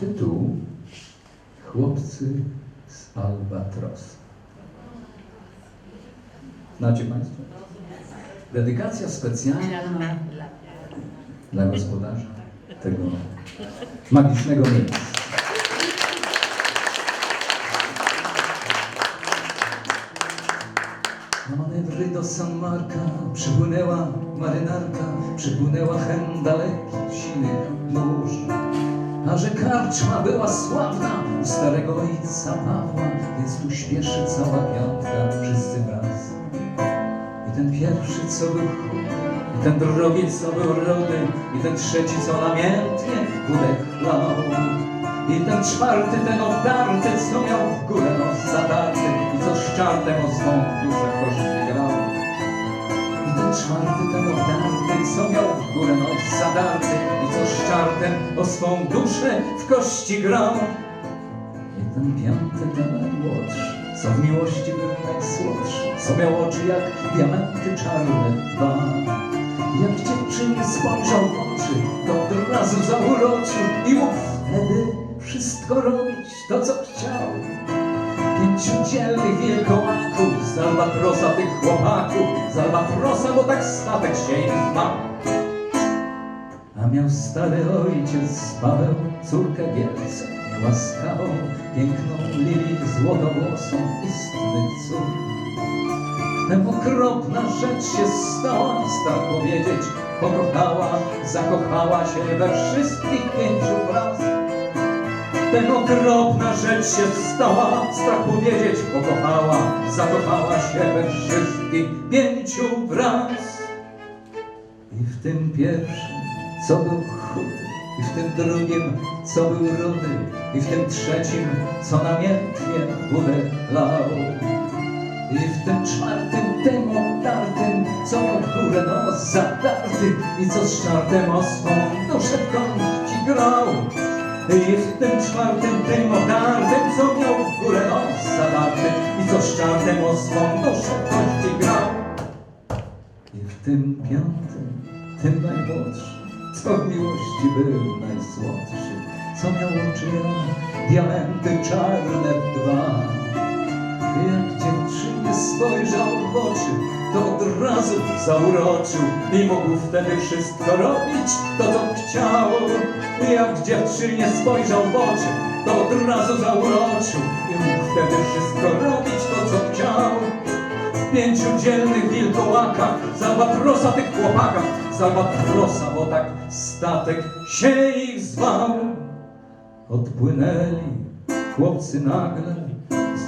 tytuł Chłopcy z Albatros. Znacie Państwo? Dedykacja specjalna dla gospodarza tego magicznego miejsca. Na manewry do San Marka przypłynęła marynarka, przypłynęła hen daleki, sinych mórz. A że karczma była sławna u starego ojca Pawła, więc tu śpieszy cała piątka, wszyscy wraz. I ten pierwszy, co był i ten drugi, co był rudy, i ten trzeci, co namiętnie chlał. I ten czwarty, ten obdarty, co miał w górę nos zadarty, i co z czartem o swą duszę kości o swą duszę w kości grał. Ten piąty, ten najmłodszy, co w miłości był najsłodszy, co miał oczy jak diamenty czarne dwa. Jak dziewczynie spojrzał w oczy, to od razu zauroczył i mógł wtedy wszystko robić to, co chciał. Pięciu dzielnych wilkołaków, z albatrosa tych chłopaków, z albatrosa, bo tak statek się im zwał. Miał stary ojciec Paweł córkę Gielce, łaskawą, piękną lili, złotowłosą, istny cud. Wtem okropna rzecz się stała, stał powiedzieć, pokochała, zakochała się we wszystkich pięciu wraz. Wtem okropna rzecz się stała, strach powiedzieć, pokochała, zakochała się we wszystkich pięciu wraz. I w tym pierwszym, co był chudy, i w tym drugim, co był rudy, i w tym trzecim, co namiętnie wódę lał. I w tym czwartym, tym obdartym, co miał w górę nos zadarty i co z czartem o swą duszę w kości grał. I w tym czwartym, tym obdartym, co miał w górę nos zadarty i co z czartem o swą duszę w kości grał. I w tym piątym, tym najmłodszym, co w miłości był najsłodszy, co miał oczy diamenty czarne dwa. Jak dziewczynie spojrzał w oczy, to od razu zauroczył i mógł wtedy wszystko robić, to co chciał. Jak dziewczynie spojrzał w oczy, to od razu zauroczył i mógł wtedy wszystko robić, to co chciał. W pięciu dzielnych wilkołakach, z albatrosa tych chłopakach, z albatrosa, bo tak statek się ich zwał. Odpłynęli chłopcy nagle,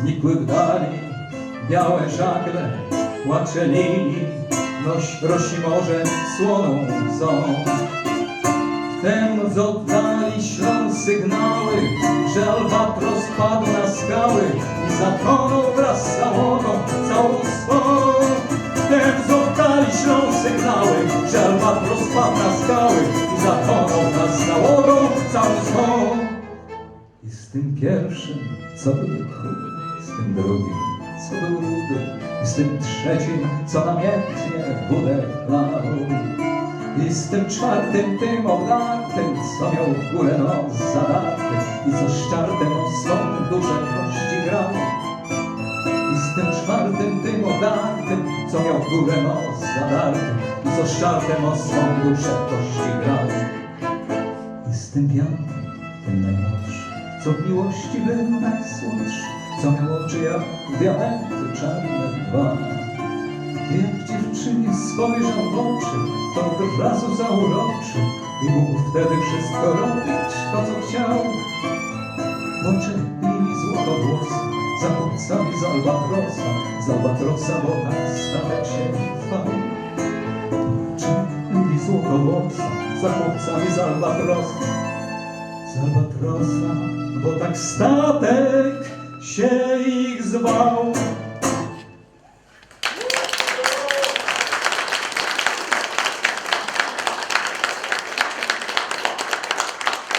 znikły w dali białe żagle, płacze linii, noś rosi morze słoną łzą. Wtem z oddali ślą sygnały, że albatros padł na skały i zatonął wraz z ślą sygnały, że albatros padł na skały i zatonął z załogą całą swą. I z tym pierwszym, co był chudy, z tym drugim, co był rudy, i z tym trzecim, co namiętnie wódę lał. I z tym czwartym, tym obdartym, co miał w górę nos zadarty i co z czartem o swą duszę kości grał. Tym czwartym, tym obdartym, co miał w górę nos zadarty i co z czartem o swą duszę kości grał. I z tym piątym, tym najmłodszym, co w miłości był najsłodszy, co miał oczy jak diamenty czarne dwa. Jak dziewczynie spojrzał w oczy, to od razu zauroczył i mógł wtedy wszystko robić, to co chciał. Złotowłosy, chłopcami z albatrosa, z albatrosa, bo tak statek się trwał. Czy bili złotowłosa, za chłopcami z albatrosa, z albatrosa, bo tak statek się ich zwał.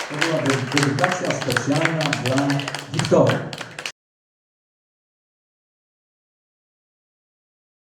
To była dedykacja specjalna dla Wiktorii.